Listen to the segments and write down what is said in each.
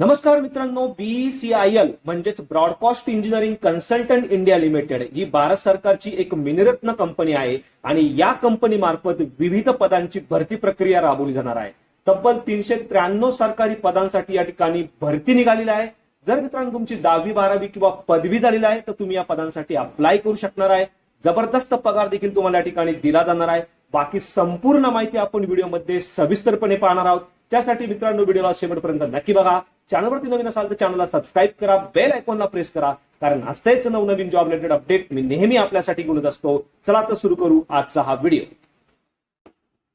नमस्कार मित्रांनो बीसीआयएल म्हणजेच broadcast engineering consultant India limited ही भारत सरकारची एक मिनिरत्न कंपनी आहे आणि या कंपनी मार्फत विविध पदांची भरती प्रक्रिया राबवली जाणार आहे. तब्बल तीनशे त्र्याण्णव सरकारी पदांसाठी या ठिकाणी भरती निघालेली आहे. जर मित्रांनो तुमची दहावी बारावी किंवा पदवी झालेली आहे तर तुम्ही या पदांसाठी अप्लाय करू शकणार आहे. जबरदस्त पगार देखील तुम्हाला या ठिकाणी दिला जाणार आहे. बाकी संपूर्ण माहिती आपण व्हिडिओमध्ये सविस्तरपणे पाहणार आहोत. त्यासाठी मित्रांनो व्हिडिओला शेवटपर्यंत नक्की बघा. चॅनलवरती नवीन असाल तर चॅनलला सबस्क्राईब करा बेल आयकॉनला प्रेस करा कारण असतेच नवनवीन जॉब रिलेटेड अपडेट मी नेहमी आपल्यासाठी घेऊन असतो. चला तर सुरू करू आजचा हा व्हिडिओ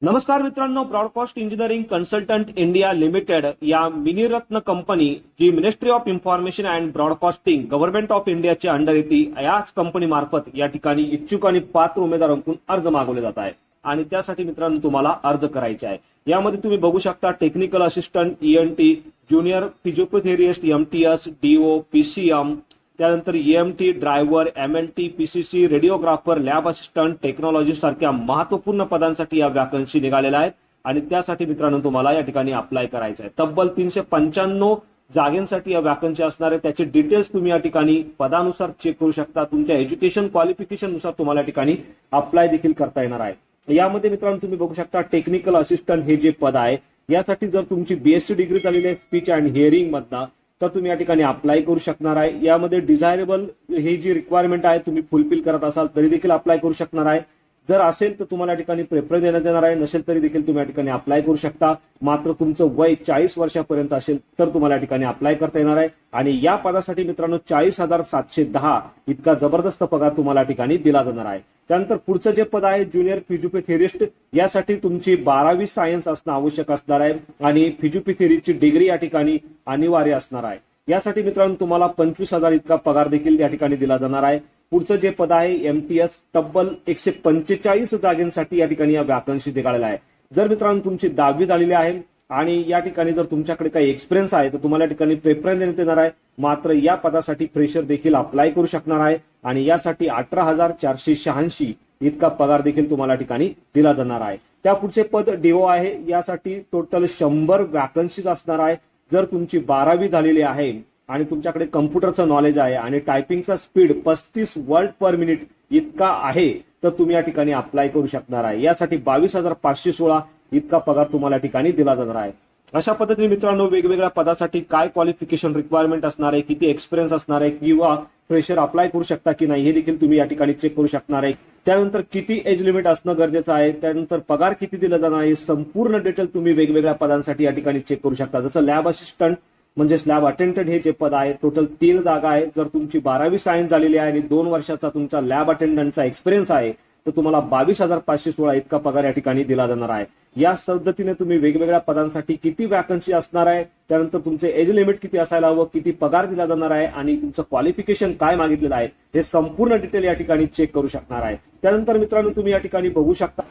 नमस्कार मित्रांनो broadcast engineering consultant India limited या मिनिरत्न company G ministry of information and broadcasting government of इंडियाची अंडर येते याच कंपनी मार्फत या ठिकाणी इच्छुक आणि पात्र उमेदवारांकडून अर्ज मागवले जात आहे आणि त्यासाठी मित्रांनो तुम्हाला अर्ज करायचे आहे. यामध्ये तुम्ही बघू शकता technical assistant T junior physiotherapist M T S DO PCM त्यानंतर E EMT driver M L T PCC radiographer lab assistant technologist सारख्या महत्त्वपूर्ण पदांसाठी या वॅकन्सी निघालेल्या आहेत. आणि त्यासाठी मित्रांनो तुम्हाला या ठिकाणी अप्लाय करायचं आहे. तब्बल तीनशे पंच्याण्णव जागेंसाठी या वॅकन्सी असणार आहे. त्याचे डिटेल्स तुम्ही या ठिकाणी पदानुसार चेक करू शकता. तुमच्या एज्युकेशन क्वालिफिकेशननुसार तुम्हाला या ठिकाणी अप्लाय देखील करता येणार आहे. यामध्ये मित्रांनो तुम्ही बघू शकता टेक्निकल असिस्टंट हे जे पद आहे यासाठी जर तुमची बीएससी डिग्री झालेली आहे स्पीच अँड हिअरिंग मधनं तर तुम्ही या ठिकाणी अप्लाय करू शकणार आहे. यामध्ये डिझायरेबल हे जी रिक्वायरमेंट आहे तुम्ही फुलफिल करत असाल तरी देखील अप्लाय करू शकणार आहे. जर असेल तर तुम्हाला या ठिकाणी प्रेफरन्स देण्यात येणार आहे नसेल तरी देखील तुम्ही या ठिकाणी अप्लाय करू शकता. मात्र तुमचं वय चाळीस वर्षापर्यंत असेल तर तुम्हाला या ठिकाणी अप्लाय करता येणार आहे. आणि या पदासाठी मित्रांनो चाळीस हजार सातशे दहा इतका जबरदस्त पगार तुम्हाला या ठिकाणी दिला जाणार आहे. त्यानंतर पुढचं जे पद आहे ज्युनियर फिजिओपॅथेरिस्ट यासाठी तुमची बारावी सायन्स असणं आवश्यक असणार आहे आणि फिजिओपॅथेरीची डिग्री या ठिकाणी अनिवार्य असणार आहे. यासाठी मित्रांनो तुम्हाला पंचवीस हजार इतका पगार देखील या ठिकाणी दिला जाणार आहे. पुढचं जे पद आहे एमटीएस तब्बल एकशे पंचेचाळीस जागेंसाठी या ठिकाणी या वॅकन्सी निघालेला आहे. जर मित्रांनो तुमची दहावी झालेली आहे आणि या ठिकाणी जर तुमच्याकडे काही एक्सपिरियन्स आहे तर तुम्हाला या ठिकाणी प्रेफरन्स देण्यात येणार आहे. मात्र या पदासाठी फ्रेशर देखील अप्लाय करू शकणार आहे. आणि यासाठी अठरा हजार चारशे शहाऐंशी इतका पगार देखील तुम्हाला ठिकाणी दिला जाणार आहे. त्या पुढचे पद डीओ आहे. यासाठी टोटल शंभर वॅकन्सीज असणार आहे. जर तुमची बारावी झालेली आहे आणि तुमच्याकडे कम्प्युटरचं नॉलेज आहे आणि टायपिंगचा स्पीड पस्तीस वर्ड पर मिनिट इतका आहे तर तुम्ही या ठिकाणी अप्लाय करू शकणार आहे. यासाठी बावीस हजार पाचशे सोळा इतका पगार तुम्हाला ठिकाणी दिला जाणार आहे. अशा पद्धतीने मित्रांनो वेगवेगळ्या पदासाठी काय क्वालिफिकेशन रिक्वायरमेंट असणार आहे किती एक्सपिरियन्स असणार आहे किंवा फ्रेशर अप्लाय करू शकता की नाही हे देखील तुम्ही या ठिकाणी चेक करू शकणार आहे. त्यानंतर किती एज लिमिट असणं गरजेचं आहे त्यानंतर पगार किती दिला जाणार आहे संपूर्ण डिटेल तुम्ही वेगवेगळ्या पदांसाठी या ठिकाणी चेक करू शकता. जसं लॅब असिस्टंट म्हणजे स्लॅब अटेंडंट हे जे पद आहे टोटल तीन जागा आहे जर तुमची बारावी सायन्स झालेली आहे आणि दोन वर्षाचा तुमचा लॅब अटेंडंटचा एक्सपिरियन्स आहे तर तुम्हाला बावीस हजार पाचशे सोळा इतका पगार या ठिकाणी दिला जाणार आहे. या पद्धतीने तुम्ही वेगवेगळ्या पदांसाठी किती वॅकन्सी असणार आहे? त्यानंतर तुमचे एज लिमिट किती असायला हवं? किती पगार दिला जाणार आहे? आणि तुमचं क्वालिफिकेशन काय मागितलेलं आहे? हे संपूर्ण डिटेल या ठिकाणी चेक करू शकणार आहे. त्यानंतर मित्रांनो तुम्ही या ठिकाणी बघू शकता.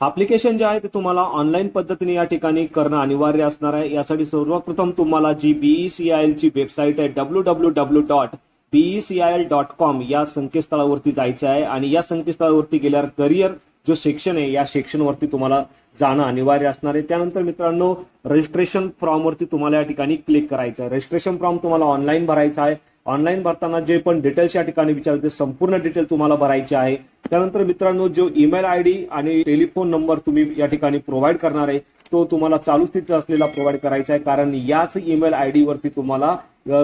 अप्लिकेशन जे आहे ते तुम्हाला ऑनलाईन पद्धतीने या ठिकाणी करणं अनिवार्य असणार आहे. यासाठी सर्वप्रथम तुम्हाला जी बीईसीआयएल ची वेबसाईट आहे W W W dot BECIL dot com या संकेतस्थळावरती जायचं आहे आणि या संकेतस्थळावरती गेल्यावर करिअर जो सेक्शन आहे या सेक्शनवरती तुम्हाला जाणं अनिवार्य असणार आहे. त्यानंतर मित्रांनो रजिस्ट्रेशन फॉर्मवरती तुम्हाला या ठिकाणी क्लिक करायचं आहे. रजिस्ट्रेशन फॉर्म तुम्हाला ऑनलाईन भरायचा आहे. ऑनलाईन भरताना जे पण डिटेल्स या ठिकाणी विचारते संपूर्ण डिटेल तुम्हाला भरायचे आहे. त्यानंतर मित्रांनो जो ईमेल आय डी आणि टेलिफोन नंबर तुम्ही या ठिकाणी प्रोव्हाइड करणार आहे तो तुम्हाला चालू स्थिती असलेला प्रोव्हाइड करायचा आहे. कारण याच ईमेल आय डी वरती तुम्हाला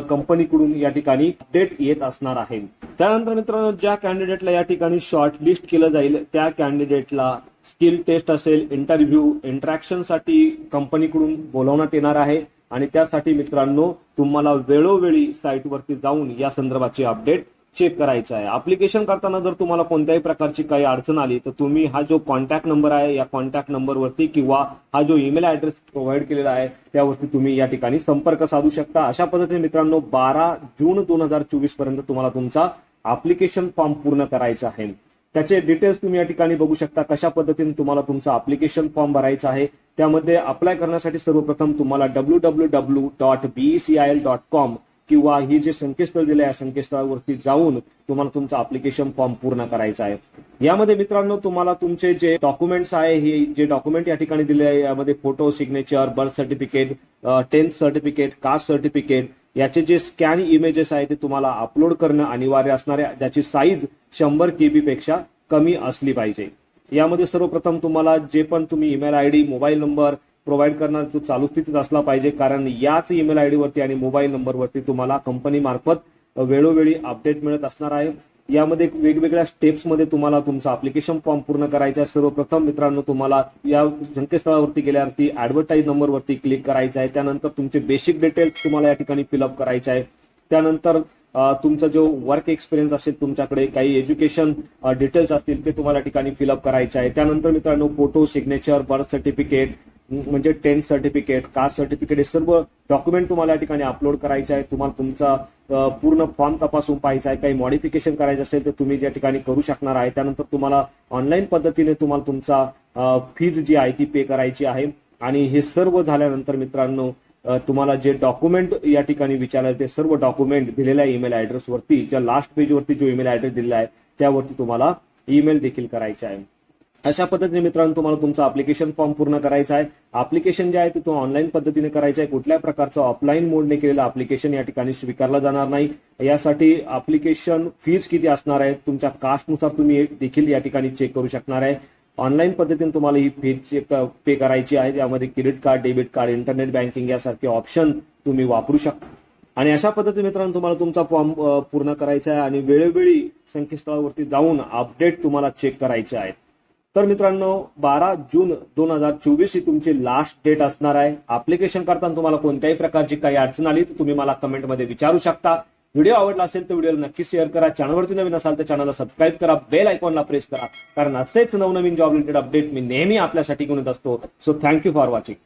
कंपनीकडून या ठिकाणी अपडेट येत असणार आहे. त्यानंतर मित्रांनो ज्या कॅन्डिडेटला या ठिकाणी शॉर्टलिस्ट केलं जाईल त्या कॅन्डिडेटला स्किल टेस्ट असेल इंटरव्ह्यू इंटरॅक्शनसाठी कंपनीकडून बोलवण्यात येणार आहे. आणि त्यासाठी मित्रांनो तुम्हाला वेळोवेळी साईटवरती जाऊन या संदर्भाची अपडेट चेक करायचं आहे. अप्लिकेशन करताना जर तुम्हाला कोणत्याही प्रकारची काही अडचण आली तर तुम्ही हा जो कॉन्टॅक्ट नंबर आहे या कॉन्टॅक्ट नंबरवरती किंवा हा जो ईमेल ऍड्रेस प्रोव्हाइड केलेला आहे त्यावरती तुम्ही या ठिकाणी संपर्क साधू शकता. अशा पद्धतीने मित्रांनो बारा जून दोन हजार चोवीसपर्यंत तुम्हाला तुमचा अप्लिकेशन फॉर्म पूर्ण करायचा आहे. त्याचे डिटेल्स तुम्ही या ठिकाणी बघू शकता. कशा पद्धतीने तुम्हाला तुमचा अप्लिकेशन फॉर्म भरायचा आहे त्यामध्ये अप्लाय करण्यासाठी सर्वप्रथम तुम्हाला W W W dot BECIL dot com किंवा ही जे संकेतस्थळ दिलं आहे या संकेतस्थळावरती जाऊन तुम्हाला तुमचा अप्लिकेशन फॉर्म पूर्ण करायचा आहे. यामध्ये मित्रांनो तुम्हाला तुमचे जे डॉक्युमेंट्स आहे हे जे डॉक्युमेंट या ठिकाणी दिले आहे यामध्ये photo signature birth certificate tenth certificate caste certificate याचे जे स्कॅन इमेजेस आहे ते तुम्हाला अपलोड करणं अनिवार्य असणार आहे ज्याची साईज शंभर केबी पेक्षा कमी असली पाहिजे. यामध्ये सर्वप्रथम तुम्हाला जे पण तुम्ही email I D mobile number provide करणार तो चालू स्थितीत असला पाहिजे. कारण याच ईमेल आय डीवरती आणि मोबाईल नंबरवरती तुम्हाला कंपनी मार्फत वेळोवेळी अपडेट मिळत असणार आहे. यामध्ये वेगवेगळ्या स्टेप्समध्ये तुम्हाला तुमचा अप्लिकेशन फॉर्म पूर्ण करायचा आहे. सर्वप्रथम मित्रांनो तुम्हाला या संकेतस्थळावरती गेल्यावरती ऍडव्हर्टाईज नंबरवरती क्लिक करायचं आहे. त्यानंतर तुमचे बेसिक डिटेल्स तुम्हाला या ठिकाणी फिलअप करायचे आहे. त्यानंतर तुमचा जो वर्क एक्सपिरियन्स असेल तुमच्याकडे काही एज्युकेशन डिटेल्स असतील ते तुम्हाला या ठिकाणी फिलअप करायचे आहे. त्यानंतर मित्रांनो फोटो सिग्नेचर बर्थ सर्टिफिकेट म्हणजे टेन्थ सर्टिफिकेट कास्ट सर्टिफिकेट हे सर्व डॉक्युमेंट तुम्हाला या ठिकाणी अपलोड करायचं आहे तुम्हाला तुमचा पूर्ण फॉर्म तपासून पाहायचा आहे. काही मॉडिफिकेशन करायचं असेल तर तुम्ही या ठिकाणी करू शकणार आहे. त्यानंतर तुम्हाला ऑनलाईन पद्धतीने तुम्हाला तुमचा फीज जी आहे ती पे करायची आहे. आणि हे सर्व झाल्यानंतर मित्रांनो तुम्हाला जे डॉक्युमेंट या ठिकाणी विचारायला ते सर्व डॉक्युमेंट दिलेल्या ईमेल ऍड्रेसवरती ज्या लास्ट पेजवरती जो ईमेल ऍड्रेस दिलेला आहे त्यावरती तुम्हाला ईमेल देखील करायचा आहे. अशा पद्धतीने मित्रांनो तुम्हाला तुमचा अप्लिकेशन फॉर्म पूर्ण करायचा आहे. अप्लिकेशन जे आहे ते तुम्हाला ऑनलाईन पद्धतीने करायचं आहे. कुठल्या प्रकारचं ऑफलाईन मोडने केलेलं अप्लिकेशन या ठिकाणी स्वीकारलं जाणार नाही. यासाठी अप्लिकेशन फीज किती असणार आहे तुमच्या कास्टनुसार तुम्ही देखील या ठिकाणी चेक करू शकणार आहे. ऑनलाईन पद्धतीने तुम्हाला ही फी चेक पे करायची आहे. त्यामध्ये credit card debit card internet banking यासारखे ऑप्शन तुम्ही वापरू शकता आणि अशा पद्धतीने मित्रांनो तुम्हाला तुमचा फॉर्म पूर्ण करायचा आहे. आणि वेळोवेळी संकेतस्थळावरती जाऊन अपडेट तुम्हाला चेक करायचे आहेत. तर मित्रांनो बारा जून दोन हजार चोवीस ही तुमची लास्ट डेट असणार आहे. अप्लिकेशन करताना तुम्हाला कोणत्याही प्रकारची काही अडचण आली तर तुम्ही मला कमेंटमध्ये विचारू शकता. व्हिडिओ आवडला असेल तर व्हिडिओला नक्की शेअर करा. चॅनलवरती नवीन असाल तर चॅनलला सबस्क्राईब करा. बेल आयकॉनला प्रेस करा. कारण असेच नवनवीन जॉब रिलेटेड अपडेट मी नेहमी आपल्यासाठी घेऊन येत असतो. So thank you for watching